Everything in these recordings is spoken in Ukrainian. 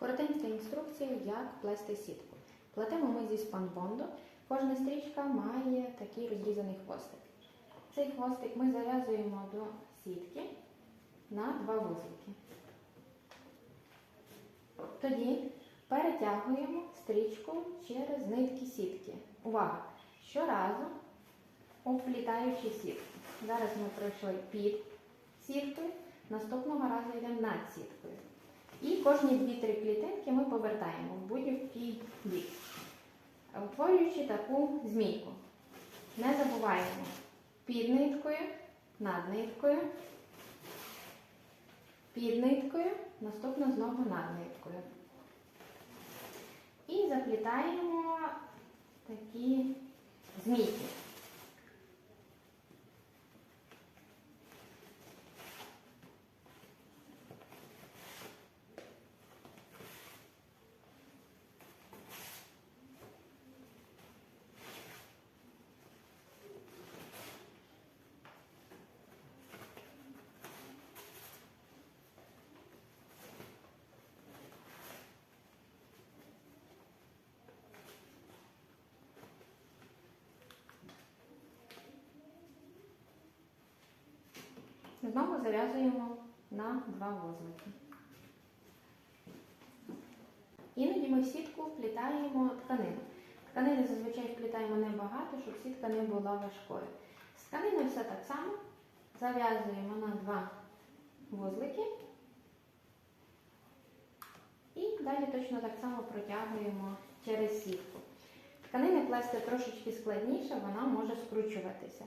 Коротенька інструкція, як плести сітку. Плетемо ми зі спанбонду. Кожна стрічка має такий розрізаний хвостик. Цей хвостик ми зав'язуємо до сітки на два вузлики. Тоді перетягуємо стрічку через нитки сітки. Увага! Щоразу оплітаючи сітку. Зараз ми пройшли під сіткою, наступного разу йдемо над сіткою. І кожні 2-3 клітинки ми повертаємо в будь-який бік, утворюючи таку змійку. Не забуваємо під ниткою, над ниткою, під ниткою, наступно знову над ниткою. І заплітаємо такі змійки. Знову зав'язуємо на два вузлики. Іноді ми в сітку вплітаємо тканину. Тканини зазвичай вплітаємо небагато, щоб сітка не була важкою. З тканиною все так само. Зав'язуємо на два вузлики. І далі точно так само протягуємо через сітку. Тканини плести трошечки складніше, вона може скручуватися.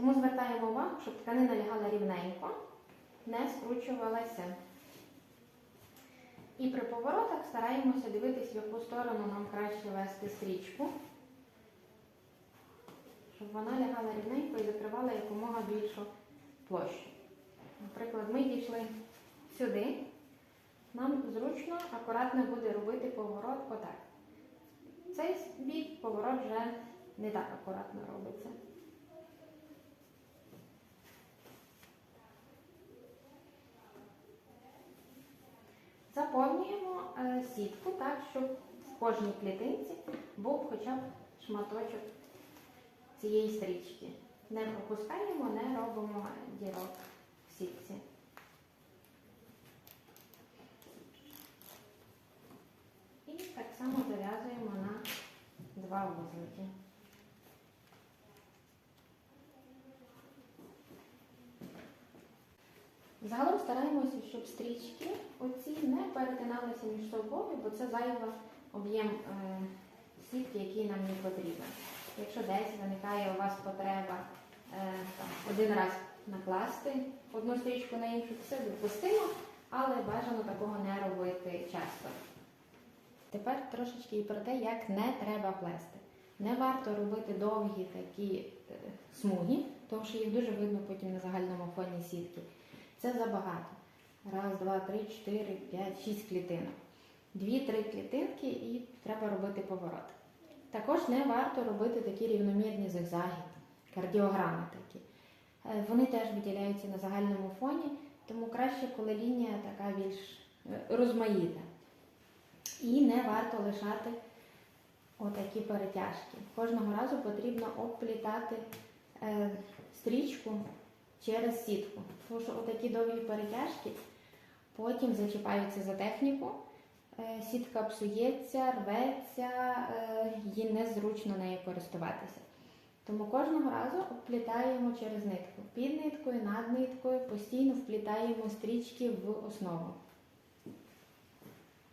Тому звертаємо увагу, щоб тканина лягала рівненько, не скручувалася. І при поворотах стараємося дивитись, в яку сторону нам краще вести стрічку, щоб вона лягала рівненько і закривала якомога більшу площу. Наприклад, ми дійшли сюди, нам зручно, акуратно буде робити поворот отак. Цей бік поворот вже не так акуратно робиться. Сітку так, щоб в кожній клітинці був хоча б шматочок цієї стрічки. Не пропускаємо, не робимо дірок в сітці. І так само зав'язуємо на два вузлики. Загалом стараємося, щоб стрічки оці не перетиналися між собою, бо це зайва об'єм е, сітки, який нам не потрібен. Якщо десь виникає у вас потреба е, один раз накласти одну стрічку на іншу, це допустимо, але бажано такого не робити часто. Тепер трошечки і про те, як не треба плести. Не варто робити довгі такі е, смуги, тому що їх дуже видно потім на загальному фоні сітки. Це забагато. Раз, два, три, чотири, п'ять, шість клітинок. Дві-три клітинки і треба робити поворот. Також не варто робити такі рівномірні зигзаги, кардіограми такі. Е, Вони теж виділяються на загальному фоні, тому краще, коли лінія така більш е, розмаїта. І не варто лишати отакі перетяжки. Кожного разу потрібно обплітати е, стрічку через сітку. Тому що отакі довгі перетяжки потім зачіпаються за техніку, е, сітка псується, рветься, е, їй незручно нею користуватися. Тому кожного разу обплітаємо через нитку. Під ниткою, над ниткою постійно вплітаємо стрічки в основу.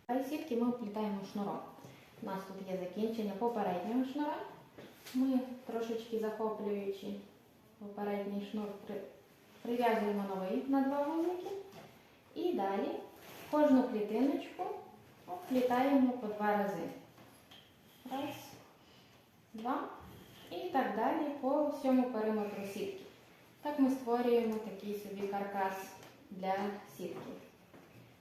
Далі сітки ми обплітаємо шнуром. У нас тут є закінчення попереднього шнура. Ми трошечки захоплюючи попередній шнур, прив'язуємо новий на два вузлики. І далі кожну клітиночку обплітаємо по два рази. Раз, два. І так далі по всьому периметру сітки. Так ми створюємо такий собі каркас для сітки.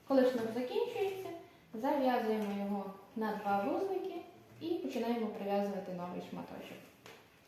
Коли шнур закінчується, зав'язуємо його на два вузлики і починаємо прив'язувати новий шматочок.